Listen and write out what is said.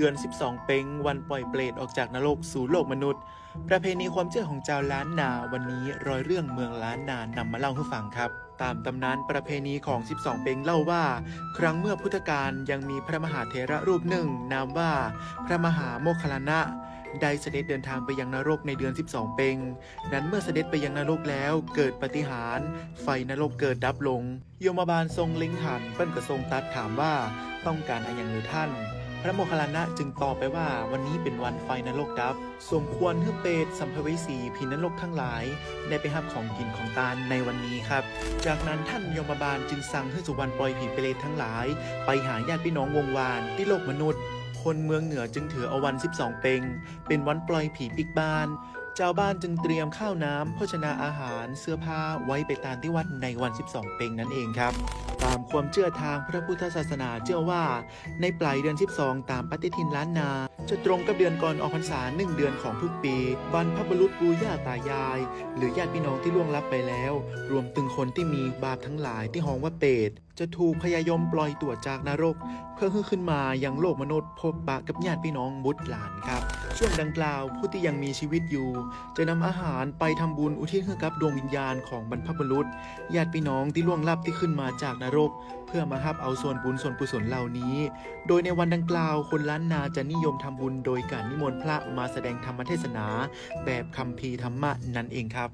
เดือน 12 เป็งวันปล่อยเปรตออกจากนรกสู่โลกมนุษย์ ประเพณีความเชื่อของชาวล้านนาวันนี้รอยเรื่องเมืองล้านนานำมาเล่าให้ฟังครับตามตำนานประเพณีของ 12 เป็งเล่าว่า ครั้งเมื่อพุทธกาลยังมีพระมหาเถระรูปหนึ่ง นามว่าพระมหาโมคคลานะได้เสด็จเดินทางไปยังนรกในเดือน 12 เป็งนั้นเมื่อเสด็จไปยังนรกแล้วเกิดปฏิหาร ไฟนรกเกิดดับลง โยมบาลทรงเล็งหันเปิ้นกระทรงตัดถามว่าต้องการอะไรอย่างหรือท่าน พระโมคคัลลานะจึงตอบไปว่าวันนี้เป็นวันไฟนรกดับ สมควรให้เปรตสัมภเวสีผีนรกทั้งหลาย ได้ไปหับของกินของตาลในวันนี้ครับ จากนั้นท่านยมบาลจึงสั่งให้สุวรรณปล่อยผีเปรตทั้งหลาย ไปหาญาติพี่น้องวงวานที่โลกมนุษย์ คนเมืองเหนือจึงถือเอาวัน 12 เป็งเป็นวันปล่อยผีปิกบาน เจ้าบ้านจึงเตรียมข้าวน้ำโภชนาอาหารเสื้อผ้าไว้ไปตามที่วัดในวัน 12เป็งนั่นเองครับ ตามความเชื่อทางพระพุทธศาสนาเชื่อว่า ในปลายเดือน 12 ตามปฏิทินล้านนา จะตรงกับเดือนก่อนออกพรรษาหนึ่งเดือนของทุกปีบรรพบุรุษปู่ย่าตายาย หรือญาติพี่น้องที่ล่วงลับไปแล้ว รวมถึงคนที่มีบาปทั้งหลายที่ฮ้องว่าเปรต จะถูกพยายมปล่อยตัวจากนรก เพื่อให้ขึ้นมายังโลกมนุษย์พบปะกับญาติพี่น้องบุตรหลานครับ ช่วงดังกล่าวผู้ที่ยังมีชีวิตอยู่ จะนำอาหารไปทำบุญอุทิศให้กับดวงวิญญาณของบรรพบุรุษญาติพี่น้องที่ล่วงลับที่ขึ้นมาจากนรก เพื่อมาฮับเอาส่วนบุญส่วนกุศลเหล่านี้ โดยในวันดังกล่าวคนล้านนาจะนิยมทำบุญ โดยการนิมนต์พระมาแสดงธรรมเทศนา แบบคัมภีร์ธรรมะนั่นเองครับ